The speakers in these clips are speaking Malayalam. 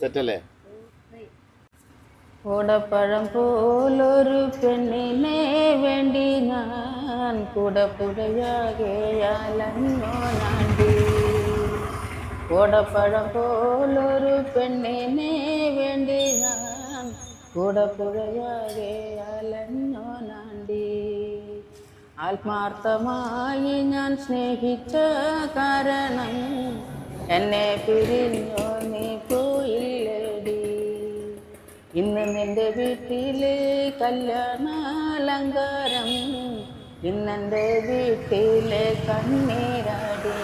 സെറ്റല്ലേ? കൂടപ്പഴം പോലൊരു പെണ്ണിനെ വേണ്ടി ഞാൻ കൂടപ്പുഴയാകെ അലഞ്ഞോ നാണ്ടി കൂടപ്പഴം പോലൊരു പെണ്ണിനെ വേണ്ടി ഞാൻ കൂടപ്പുഴയാകെയാലോ നാണ്ടി ആത്മാർത്ഥമായി ഞാൻ സ്നേഹിച്ച കാരണം എന്നെ പിരിഞ്ഞോ വീട്ടിലെ കല്യാണാലങ്കാരം. ഇന്നെന്റെ വീട്ടിലെ കണ്ണീരാടി.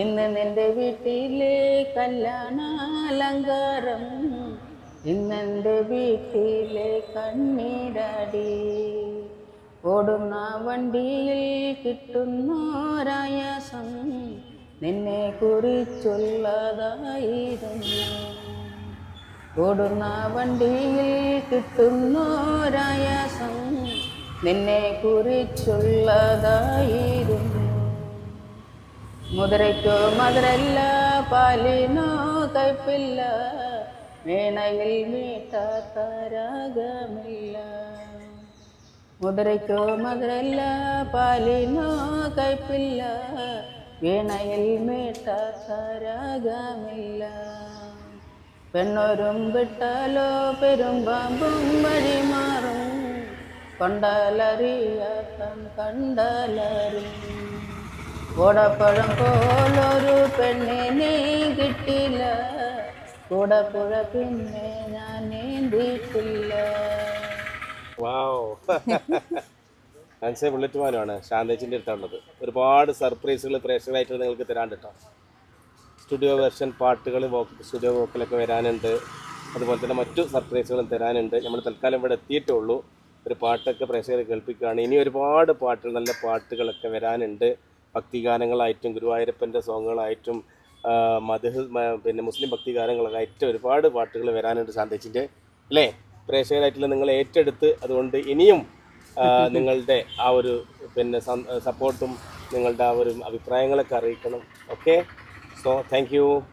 ഇന്ന് നിന്റെ വീട്ടിലെ കല്യാണാലങ്കാരം. ഇന്നെന്റെ വീട്ടിലെ കണ്ണീരാടി. ഓടുന്ന വണ്ടിയിൽ കിട്ടുന്നോരായാസം നിന്നെ കുറിച്ചുള്ളതായിരുന്നു. ഓടുന്ന വണ്ടിയിൽ കിട്ടുന്നോരായാസം നിന്നെ കുറിച്ചുള്ളതായിരുന്നു. മുതിരയ്ക്കോ മധുരല്ല പാലിനോ കയ്പില്ല വീണയിൽ മീട്ടാത്ത രാഗമില്ല മുതിരയ്ക്കോ മധുരല്ല പാലിനോ കയ്പില്ല വീണയിൽ മീട്ടാത്ത രാഗമില്ല പെണ്ണൊരും വിട്ടാലോ പെരുമ്പാമ്പും വഴി മാറും കൊണ്ടാലറിയാത്തം കണ്ടാലറിയും കൂടപ്പഴം പോലൊരു പെണ്ണിനെ കിട്ടില്ല. കൂടപ്പുഴ പിന്നെ ഞാൻ നീന്തിയിട്ടില്ല ബുള്ളറ്റ് മാനുമാണ് ശാന്തേച്ചിന്റെ അടുത്താണുള്ളത്. ഒരുപാട് സർപ്രൈസുകൾ പ്രേക്ഷകരായിട്ട് നിങ്ങൾക്ക് തരാണ്ട് കേട്ടോ. സ്റ്റുഡിയോ വെർഷൻ പാട്ടുകൾ വോക്ക് സ്റ്റുഡിയോ വോക്കലൊക്കെ വരാനുണ്ട്. അതുപോലെ തന്നെ മറ്റു സർപ്രൈസുകളും തരാനുണ്ട്. നമ്മൾ തൽക്കാലം ഇവിടെ എത്തിയിട്ടേ ഉള്ളൂ ഒരു പാട്ടൊക്കെ പ്രേക്ഷകരെ കേൾപ്പിക്കുകയാണ്. ഇനി ഒരുപാട് പാട്ടുകൾ നല്ല പാട്ടുകളൊക്കെ വരാനുണ്ട്. ഭക്തിഗാനങ്ങളായിട്ടും ഗുരുവായൂരപ്പന്റെ സോങ്ങുകളായിട്ടും മധു പിന്നെ മുസ്ലിം ഭക്തിഗാനങ്ങളൊക്കെ ഭക്തിഗാനങ്ങളായിട്ടും ഒരുപാട് പാട്ടുകൾ വരാനുണ്ട് ശാന്തേച്ചിന്റെ അല്ലേ? പ്രേക്ഷകരായിട്ടുള്ള നിങ്ങൾ ഏറ്റെടുത്ത് അതുകൊണ്ട് ഇനിയും നിങ്ങളുടെ ആ ഒരു പിന്നെ സപ്പോർട്ടും നിങ്ങളുടെ ആ ഒരു അഭിപ്രായങ്ങളൊക്കെ അറിയിക്കണം. ഓക്കെ? So thank you.